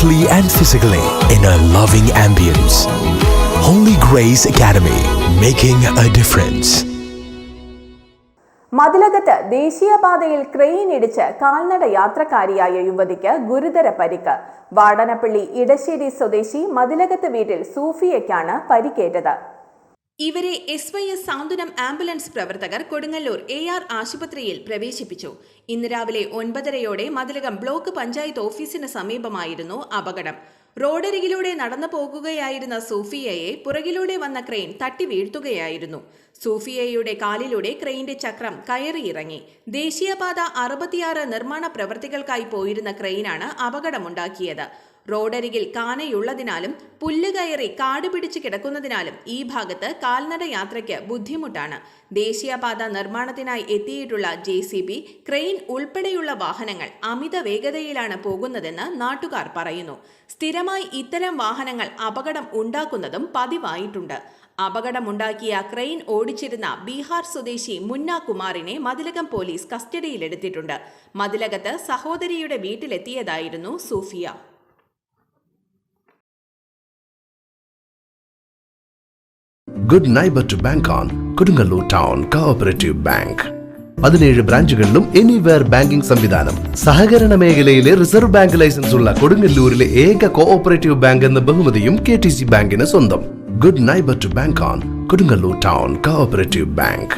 mentally and physically in a loving ambience. Holy Grace Academy, making a difference. മതിലകത്ത് ദേശീയപാതയിൽ crane ഇടിച്ച് കാൽനട യാത്രക്കാരിയായ യുവതിക്ക് ഗുരുതര പരിക്ക് വാടനപ്പള്ളി ഇടശ്ശേരി സ്വദേശി മതിലകത്ത് വീട്ടിൽ സൂഫിയയ്ക്കാണ് പരിക്കേറ്റത് ഇവരെ എസ് വൈ എസ് സാന്ത്വനം ആംബുലൻസ് പ്രവർത്തകർ കൊടുങ്ങല്ലൂർ എ ആർ ആശുപത്രിയിൽ പ്രവേശിപ്പിച്ചു. ഇന്ന് രാവിലെ ഒൻപതരയോടെ മതിലകം ബ്ലോക്ക് പഞ്ചായത്ത് ഓഫീസിന് സമീപമായിരുന്നു അപകടം. റോഡരികിലൂടെ നടന്നു പോകുകയായിരുന്ന സൂഫിയയെ പുറകിലൂടെ വന്ന ക്രെയിൻ തട്ടി വീഴ്ത്തുകയായിരുന്നു. സൂഫിയയുടെ കാലിലൂടെ ക്രെയിന്റെ ചക്രം കയറിയിറങ്ങി. ദേശീയപാത അറുപത്തിയാറ് നിർമ്മാണ പ്രവൃത്തികൾക്കായി പോയിരുന്ന ക്രെയിനാണ് അപകടമുണ്ടാക്കിയത്. റോഡരികിൽ കാനയുള്ളതിനാലും പുല്ല് കയറി കാട് പിടിച്ച് കിടക്കുന്നതിനാലും ഈ ഭാഗത്ത് കാൽനട യാത്രയ്ക്ക് ബുദ്ധിമുട്ടാണ്. ദേശീയപാത നിർമ്മാണത്തിനായി എത്തിയിട്ടുള്ള ജെ സി ബി ക്രെയിൻ ഉൾപ്പെടെയുള്ള വാഹനങ്ങൾ അമിത വേഗതയിലാണ് പോകുന്നതെന്ന് നാട്ടുകാർ പറയുന്നു. സ്ഥിരമായി ഇത്തരം വാഹനങ്ങൾ അപകടം ഉണ്ടാക്കുന്നതും പതിവായിട്ടുണ്ട്. അപകടമുണ്ടാക്കിയ ക്രെയിൻ ഓടിച്ചിരുന്ന ബീഹാർ സ്വദേശി മുന്ന കുമാറിനെ മതിലകം പോലീസ് കസ്റ്റഡിയിലെടുത്തിട്ടുണ്ട്. മതിലകത്ത് സഹോദരിയുടെ വീട്ടിലെത്തിയതായിരുന്നു Sufiya. Good neighbour to bank on Kodungallur town cooperative bank പതിനേഴ് ബ്രാഞ്ചുകളിലും എനിവെയർ ബാങ്കിംഗ് സംവിധാനം. സഹകരണ മേഖലയിലെ റിസർവ് ബാങ്ക് ലൈസൻസ് ഉള്ള കൊടുങ്ങല്ലൂരിലെ ഏക കോഓപ്പറേറ്റീവ് ബാങ്ക് എന്ന ബഹുമതിയും കെ ടി സി ബാങ്കിന് സ്വന്തം. Good neighbour to bank on Kodungallur town cooperative bank